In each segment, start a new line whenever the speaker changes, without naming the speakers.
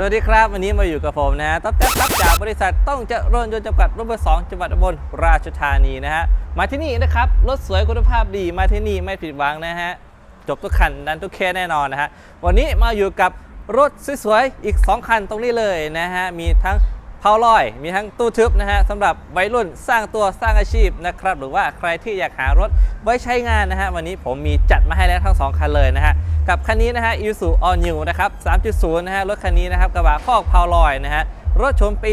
สวัสดีครับ วันนี้มาอยู่กับผมนะฮะต๊อบแต๊บรับจากบริษัทต้องเจริญยนต์จำกัดรถเบอร์สองจังหวัดอุบลราชธานีนะฮะมาที่นี่นะครับรถสวยคุณภาพดีมาที่นี่ไม่ผิดหวังนะฮะจบทุกคันดันทุกเคสแน่นอนนะฮะวันนี้มาอยู่กับรถสวยๆอีก 2 คันตรงนี้เลยนะฮะมีทั้ง เพาลอย มีทั้งตู้ทึบนะฮะสำหรับวัยรุ่นสร้างตัวสร้างอาชีพนะครับ หรือว่าใครที่อยากหารถไว้ใช้งานนะฮะ วันนี้ผมมีจัดมาให้แล้วทั้ง 2 คันเลยนะฮะ กับคันนี้นะฮะ Isuzu All New นะครับ 3.0 นะฮะ รถคันนี้นะครับ กระบะคอกเพาลอยนะฮะ รถชมปี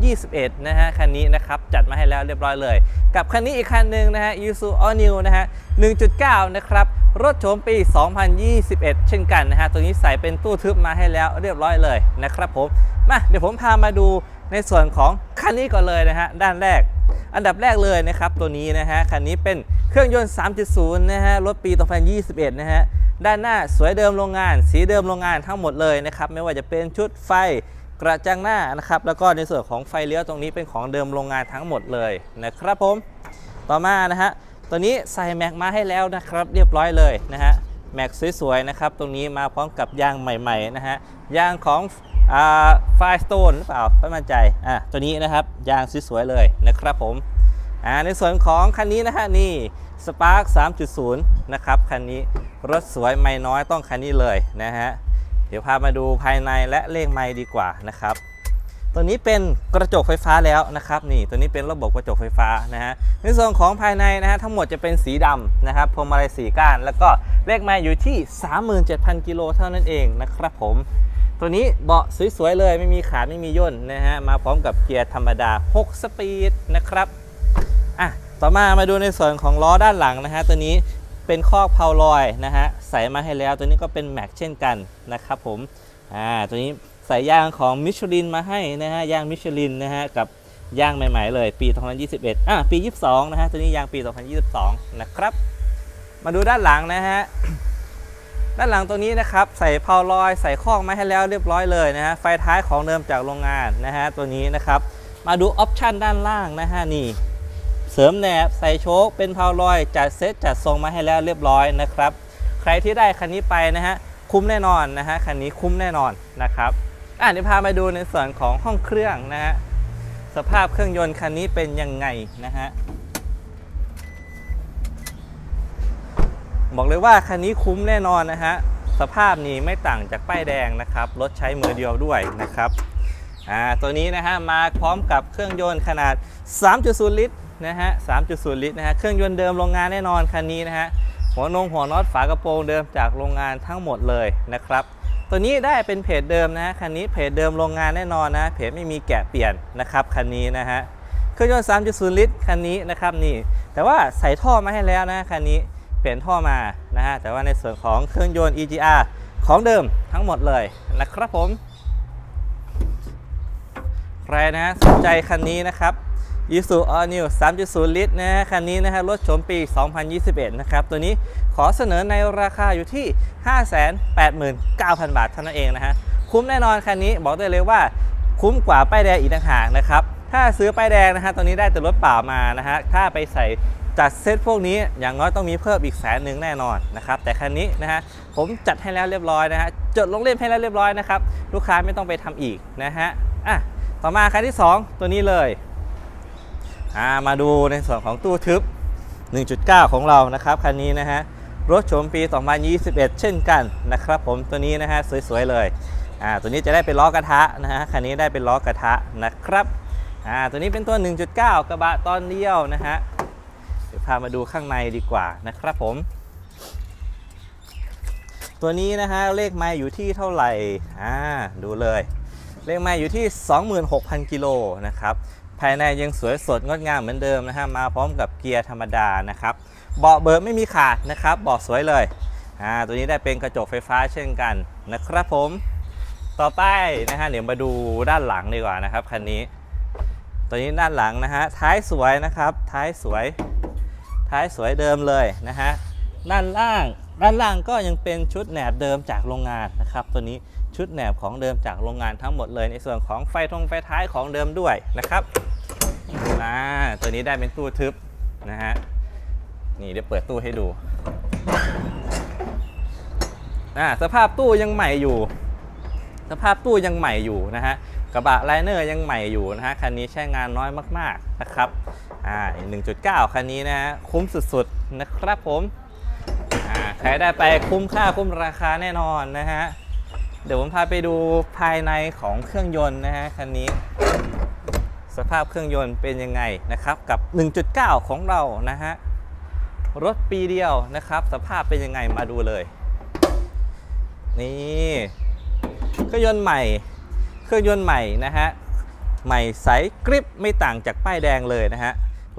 2021 นะฮะ คันนี้นะครับ จัดมาให้แล้วเรียบร้อยเลย กับคันนี้อีกคันหนึ่งนะฮะ Isuzu All New นะฮะ 1.9 นะครับ รถโฉมปี 2021 เช่นกันนะฮะ ตัวนี้ใส่เป็นตู้ทึบมาให้แล้วเรียบร้อยเลยนะครับผม มา เดี๋ยวผมพามาดูในส่วนของคันนี้ก่อนเลยนะฮะ ด้านแรก อันดับแรกเลยนะครับ ตัวนี้นะฮะ คันนี้เป็นเครื่องยนต์ 3.0 นะฮะ รถปี 2021 นะฮะ ด้านหน้าสวยเดิมโรงงาน สีเดิมโรงงานทั้งหมดเลยนะครับ ไม่ว่าจะเป็นชุดไฟ กระจังหน้านะครับ แล้วก็ในส่วนของไฟเลี้ยวตรงนี้เป็นของเดิมโรงงานทั้งหมดเลยนะครับผม ต่อมานะฮะ ตัวนี้ใส่แม็กมาให้แล้วนะครับ เรียบร้อยเลยนะฮะ แม็กสวยๆนะครับ ตรงนี้มาพร้อมกับยางใหม่ๆนะฮะ ยางของอ่าไฟสโตนหรือเปล่าไม่มั่นใจ อะ ตัวนี้นะครับ ยางสวยๆเลยนะครับผม อ่า ในส่วนของคันนี้นะฮะ นี่ Spark 3.0 นะครับ คันนี้ รถสวยไม่น้อยต้องคันนี้เลยนะฮะ ดี๋ยวพามาดูภายในและเลขไม้ดีกว่านะครับ ตัวนี้เป็นกระจกไฟฟ้าแล้วนะครับนี่ตัวนี้เป็นระบบกระจกไฟฟ้านะฮะในส่วนของภายในนะฮะทั้งหมดจะเป็นสีดำนะครับพวงมาลัยสีก้าน แล้วก็เลขไม้อยู่ที่ 37,000 กิโลเท่านั้นเองนะครับผม ตัวนี้เบาะสวยๆเลยไม่มีขาไม่มีย่นนะฮะมาพร้อมกับเกียร์ธรรมดา 6 สปีดนะครับอะต่อมามาดูในส่วนของล้อด้านหลังนะฮะตัวนี้ เป็นคอกเพาลอยนะฮะใส่มาให้แล้วตัวนี้ก็เป็นแม็กเช่นกันนะครับผมอ่าตัวนี้ใส่ยางของมิชลินมาให้นะฮะยางมิชลินนะฮะกับยางใหม่ๆเลยปี 2021อะปี 22 นะฮะตัวนี้ยางปี 2022 นะครับ มาดูด้านหลังนะฮะด้านหลังตัวนี้นะครับใส่เพาลอยใส่คอกมาให้แล้วเรียบร้อยเลยนะฮะไฟท้ายของเดิมจากโรงงานนะฮะตัวนี้นะครับ มาดูออปชันด้านล่างนะฮะนี่ เสริมแหนบใส่โชคเป็นเพาลอยจัดเซตจัดทรงมาให้แล้วเรียบร้อยนะครับ ใครที่ได้คันนี้ไปนะฮะคุ้มแน่นอนนะฮะคันนี้คุ้มแน่นอนนะครับอะเดี๋ยวพามาดูในส่วนของห้องเครื่องนะฮะสภาพเครื่องยนต์คันนี้เป็นยังไงนะฮะบอกเลยว่าคันนี้คุ้มแน่นอนนะฮะสภาพนี้ไม่ต่างจากป้ายแดงนะครับรถใช้มือเดียวด้วยนะครับอ่าตัวนี้นะฮะมาพร้อมกับเครื่องยนต์ขนาด 3.0 ลิตร นะฮะ 3.0 ลิตรนะฮะ เครื่องยนต์เดิมโรงงานแน่นอนคันนี้นะฮะ หัวนงหัวน็อตฝากระโปรงเดิมจากโรงงานทั้งหมดเลยนะครับ ตัวนี้ได้เป็นเพจเดิมนะฮะคันนี้เพจเดิมโรงงานแน่นอนนะ เพจไม่มีแกะเปลี่ยนนะครับคันนี้นะฮะ เครื่องยนต์ 3.0 ลิตรคันนี้นะครับนี่ แต่ว่าใส่ท่อมาให้แล้วนะคันนี้เปลี่ยนท่อมานะฮะ แต่ว่าในส่วนของเครื่องยนต์ EGR ของเดิมทั้งหมดเลยนะครับผม ใครนะสนใจคันนี้นะครับ Isuzu All New 3.0 ลิตรนะฮะคันนี้นะฮะรถโฉมปี 2021 นะครับ ตัวนี้ขอเสนอในราคาอยู่ที่ 589,000 บาทเท่านั้นเองนะฮะ คุ้มแน่นอนคันนี้บอกได้เลยว่าคุ้มกว่าป้ายแดงอีกต่างหากนะครับ ถ้าซื้อป้ายแดงนะฮะตอนนี้ได้แต่รถเปล่ามานะฮะ ถ้าไปใส่จัดเซตพวกนี้อย่างน้อยต้องมีเพิ่มอีกแสนหนึ่งแน่นอนนะครับ แต่คันนี้นะฮะผมจัดให้แล้วเรียบร้อยนะฮะจดลงเล่มให้แล้วเรียบร้อยนะครับลูกค้าไม่ต้องไปทำอีกนะฮะอะต่อมาคันที่ 2 ตัวนี้เลย อ่ามาดูในส่วนของตู้ทึบ 1.9 ของเรานะครับคันนี้นะฮะรถโฉมปี 2021 เช่นกันนะครับ ผมตัวนี้นะฮะสวยๆเลยอ่าตัวนี้จะได้เป็นล้อกระทะนะฮะคันนี้ได้เป็นล้อกระทะนะครับอ่าตัวนี้เป็นตัว 1.9 กระบะตอนเดียวนะฮะเดี๋ยวพามาดูข้างในดีกว่านะครับผม ตัวนี้นะฮะเลขไม้อยู่ที่เท่าไหร่อ่าดูเลย เลขไม้อยู่ที่ 26,000 กิโลนะครับ ภายในยังสวยสดงดงามเหมือนเดิมนะฮะมาพร้อมกับเกียร์ธรรมดานะครับเบาะเบิร์ไม่มีขาดนะครับเบาะสวยเลยอ่าตัวนี้ได้เป็นกระจกไฟฟ้าเช่นกันนะครับผม ต่อไปนะฮะเดี๋ยวมาดูด้านหลังดีกว่านะครับคันนี้ ตัวนี้ด้านหลังนะฮะท้ายสวยนะครับท้ายสวย ท้ายสวยเดิมเลยนะฮะด้านล่างด้านล่างก็ยังเป็นชุดแหนบเดิมจากโรงงานนะครับตัวนี้ชุดแหนบของเดิมจากโรงงานทั้งหมดเลย ในส่วนของไฟทงไฟท้ายของเดิมด้วยนะครับ นี้ได้เป็นตู้ทึบนะฮะ นี่เดี๋ยวเปิดตู้ให้ดูอ่าสภาพตู้ยังใหม่อยู่สสภาพตู้ยังใหม่อยู่นะฮะ กระบะไลเนอร์ยังใหม่อยู่นะฮะ คันนี้ใช้งานน้อยมากๆนะครับ อ่า1.9 คันนี้นะฮะคุ้มสุดๆนะครับผมอ่าใครได้ไปคุ้มค่าคุ้มราคาแน่นอนนะฮะ เดี๋ยวผมพาไปดูภายในของเครื่องยนต์นะฮะคันนี้ สภาพเครื่องยนต์เป็นยังไงนะครับกับ 1.9 ของเรานะฮะรถปีเดียวนะครับ สภาพเป็นยังไงมาดูเลย นี่เครื่องยนต์ใหม่ เครื่องยนต์ใหม่นะฮะใหม่ใสกริบไม่ต่างจากป้ายแดงเลยนะฮะ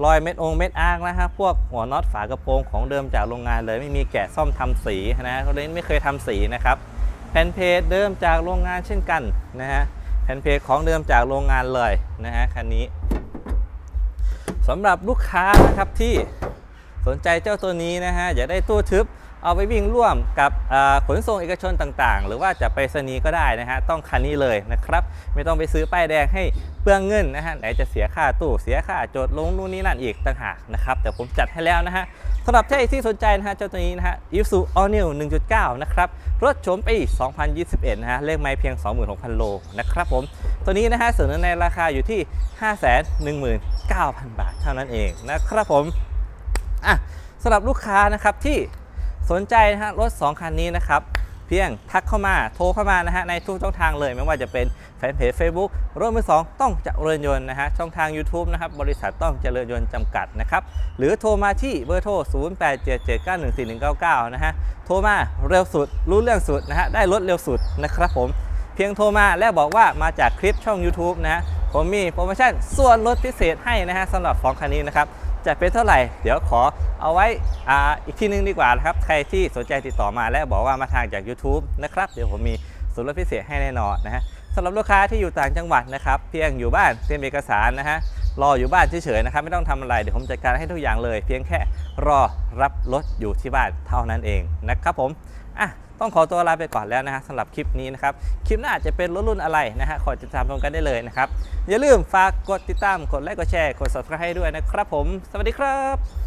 รอยเม็ดองเม็ดอ้างนะฮะพวกหัวน็อตฝากระโปรงของเดิมจากโรงงานเลยไม่มีแกะซ่อมทำสีนะฮะเขาเล่นไม่เคยทำสีนะครับแผ่นเพจเดิมจากโรงงานเช่นกันนะฮะ แผ่นเพจของเดิมจากโรงงานเลยนะฮะคันนี้สำหรับลูกค้านะครับที่สนใจเจ้าตัวนี้นะฮะอยากได้ตู้ทึบ เอาไปวิ่งร่วมกับขนส่งเอกชนต่างๆ หรือว่าจะไปสนีก็ได้นะฮะต้องคันนี้เลยนะครับ ไม่ต้องไปซื้อป้ายแดงให้เปลืองเงินนะฮะไหนจะเสียค่าตู้เสียค่าจทย์ลงนู่นนี่นั่นอีกต่างหากนะครับแต่ผมจัดให้แล้วนะฮะสำหรับใครที่สนใจนะฮะเจ้าตัวนี้นะฮะ Isuzu All New 1.9 นะครับ รถโฉมปี 2021 นะฮะ เลขไม้เพียง 26,000 โลนะครับผม ตัวนี้นะฮะเสนอในราคาอยู่ที่ 519,000 บาทเท่านั้นเองนะครับผม อะสำหรับลูกค้านะครับที่ สนใจนะฮะรถ 2 คันนี้นะครับ เพียงทักเข้ามาโทรเข้ามานะฮะในทุกช่องทางเลย ไม่ว่าจะเป็นแฟนเพจ Facebook รถมือสองต้องเจริญยนต์นะฮะช่องทาง YouTube นะครับบริษัทต้องเจริญยนต์จำกัดนะครับ หรือโทรมาที่เบอร์โทร 0877914199 นะฮะโทรมาเร็วสุดรู้เรื่องสุดนะฮะได้รถเร็วสุดนะครับผมเพียงโทรมาและบอกว่ามาจากคลิปช่อง YouTube นะผมมีโปรโมชั่นส่วนลดพิเศษให้นะฮะสำหรับสองคันนี้นะครับ จะเป็นเท่าไหร่ เดี๋ยวขอเอาไว้ออีกทีนึงดีกว่านะครับ ใครที่สนใจติดต่อมาและบอกว่ามาทางจาก YouTube นะครับ เดี๋ยวผมมีส่วนลดพิเศษให้แน่นอนนะฮะสำหรับลูกค้าที่อยู่ต่างจังหวัดนะครับ เพียงอยู่บ้านเตรียมเอกสารนะฮะ รออยู่บ้านเฉยๆนะครับ ไม่ต้องทำอะไรเดี๋ยวผมจัดการให้ทุกอย่างเลย เพียงแค่รอรับรถอยู่ที่บ้านเท่านั้นเองนะครับผมอะต้องขอตัวลาไปก่อนแล้วนะฮะสำหรับคลิปนี้นะครับ คลิปหน้าจะเป็นรถรุ่นอะไรนะฮะคอยติดตามชมกันได้เลยนะครับ อย่าลืมฝากกดติดตามกดไลค์กดแชร์กด subscribe ให้ด้วยนะครับผม สวัสดีครับ